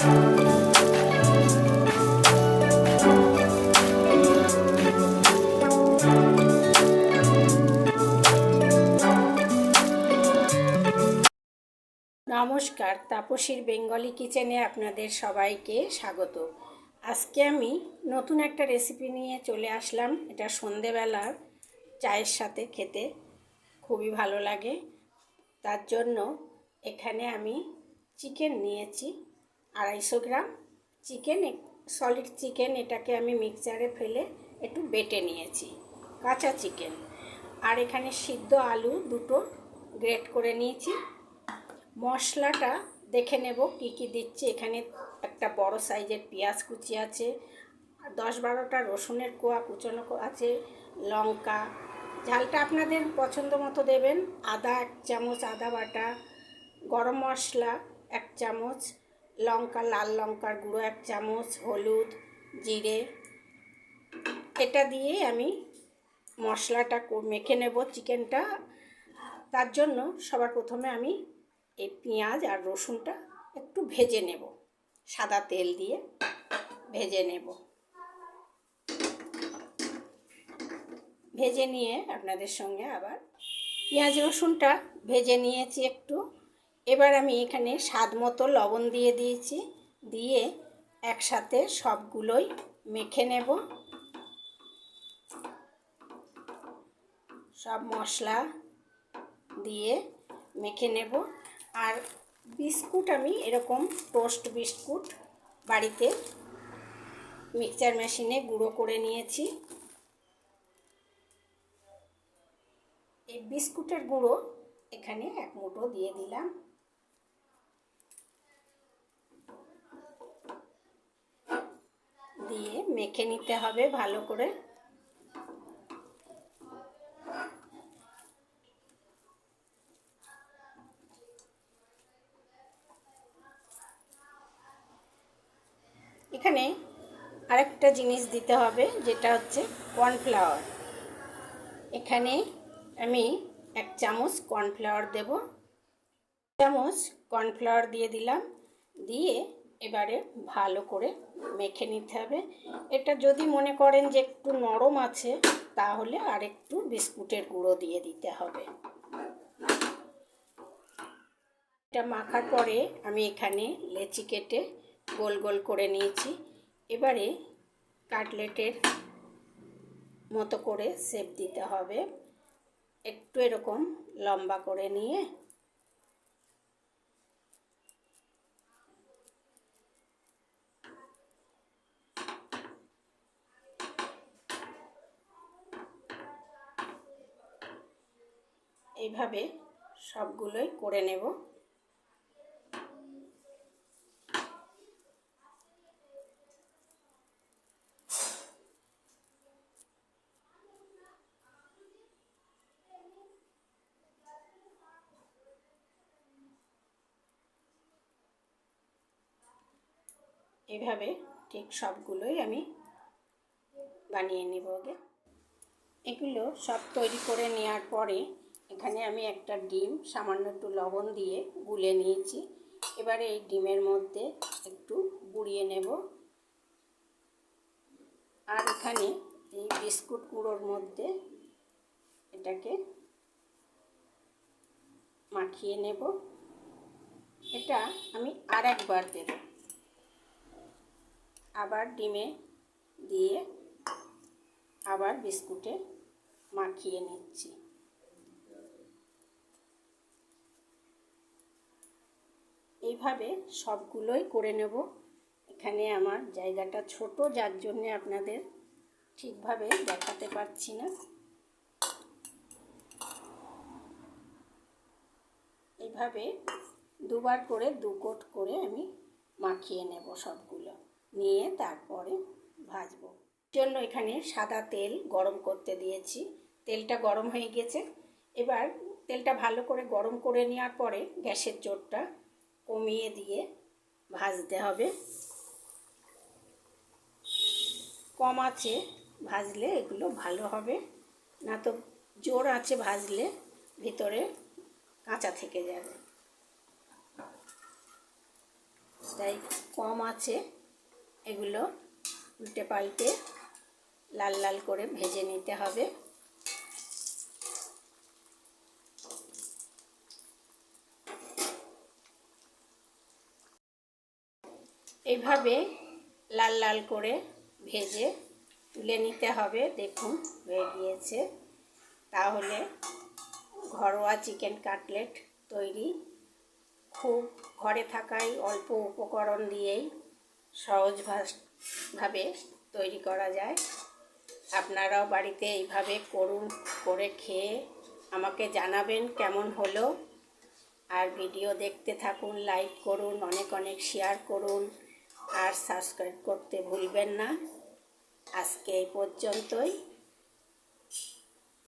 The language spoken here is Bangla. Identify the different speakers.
Speaker 1: নমস্কার, তাপসীর বেঙ্গলি কিচেনে আপনাদের সবাইকে স্বাগত। আজকে আমি নতুন একটা রেসিপি নিয়ে চলে আসলাম। এটা সন্ধেবেলার চায়ের সাথে খেতে খুবই ভালো লাগে। তার জন্য এখানে আমি চিকেন নিয়েছি। আড়াইশো গ্রাম চিকেন সলিড চিকেন এটাকে আমি মিক্সচারে ফেলে একটু বেটে নিয়েছি, কাঁচা চিকেন। আর এখানে সিদ্ধ আলু দুটো গ্রেট করে নিয়েছি। মশলাটা দেখে নেব কি কি দিচ্ছি। এখানে একটা বড় সাইজের পেঁয়াজ কুচি আছে, দশ বারোটা রসুনের কোয়া কুচনো আছে, লঙ্কা। ঝালটা আপনাদের পছন্দ মতো দেবেন। আদা এক চামচ আদা বাটা, গরম মশলা এক চামচ লঙ্কা, লাল লঙ্কার গুঁড়ো, এক চামচ, হলুদ, জিরে। এটা দিয়ে আমি মশলাটা মেখে নেব চিকেনটা। তার জন্য সবার প্রথমে আমি এই পেঁয়াজ আর রসুনটা একটু ভেজে নেব। সাদা তেল দিয়ে ভেজে নেব। ভেজে নিয়ে আপনাদের সঙ্গে আবার পেঁয়াজ রসুনটা ভেজে নিয়েছি একটু। এবার আমি এখানে স্বাদ মতো লবণ দিয়ে দিয়েছি। দিয়ে একসাথে সবগুলোই মেখে নেব। সব মশলা দিয়ে মেখে নেব। আর বিস্কুট আমি এরকম টোস্ট বিস্কুট বাড়িতে মিক্সচার মেশিনে গুঁড়ো করে নিয়েছি। এই বিস্কুটের গুঁড়ো এখানে এক মুঠো দিয়ে দিলাম দিয়ে মেখে নিতে হবে ভালো করে। এখানে আরেকটা জিনিস দিতে হবে, যেটা হচ্ছে কর্নফ্লাওয়ার। এখানে আমি এক চামচ কর্নফ্লাওয়ার দেব। চামচ কর্নফ্লাওয়ার দিয়ে দিলাম, দিয়ে এবারে ভালো করে মেখে নিতে হবে। এটা যদি মনে করেন যে একটু নরম আছে, তাহলে আর একটু বিস্কুটের গুঁড়ো দিয়ে দিতে হবে। এটা মাখার পরে আমি এখানে লেচি কেটে গোল গোল করে নিয়েছি। এবারে কাটলেটের মতো করে শেপ দিতে হবে। একটু এরকম লম্বা করে নিয়ে এইভাবে সবগুলোই করে নেব। এইভাবে ঠিক সবগুলোই আমি বানিয়ে নেব আগে। এগুলো সব তৈরি করে নেওয়ার পরে এখানে আমি একটা ডিম, সামান্য একটু লবণ দিয়ে গুলে নিয়েছি। এবারে এই ডিমের মধ্যে একটু বুড়িয়ে নেব। আর এখানে এই বিস্কুট গুঁড়োর মধ্যে এটাকে মাখিয়ে নেব। এটা আমি আর একবার দেবো। আবার ডিমে দিয়ে আবার বিস্কুটে মাখিয়ে নিচ্ছি। এইভাবে সবগুলোই করে নেব। এখানে আমার জায়গাটা ছোট, যার জন্যে আপনাদের ঠিকভাবে দেখাতে পারছি না। এইভাবে দুবার করে দু কোট করে আমি মাখিয়ে নেব সবগুলো। নিয়ে তারপরে ভাজবো। জন্য এখানে সাদা তেল গরম করতে দিয়েছি। তেলটা গরম হয়ে গেছে। এবার তেলটা ভালো করে গরম করে নেওয়ার পরে গ্যাসের জোরটা কমিয়ে দিয়ে ভাজতে হবে। কম আছে ভাজলে এগুলো ভালো হবে। না তো জোর আছে ভাজলে ভিতরে কাঁচা থেকে যাবে। তাই কম আছে এগুলো উল্টে পাল্টে লাল লাল করে ভেজে নিতে হবে। এইভাবে লাল লাল করে ভেজে তুলে নিতে হবে। দেখুন, হয়ে গিয়েছে। তাহলে ঘরোয়া চিকেন কাটলেট তৈরি। খুব ঘরে থাকাই অল্প উপকরণ দিয়েই সহজভাবে তৈরি করা যায়। আপনারাও বাড়িতে এইভাবে করুন, করে খেয়ে আমাকে জানাবেন কেমন হলো। আর ভিডিও দেখতে থাকুন, লাইক করুন, অনেক অনেক শেয়ার করুন। আর সাবস্ক্রাইব করতে ভুলবেন না। আজকে এই পর্যন্তই।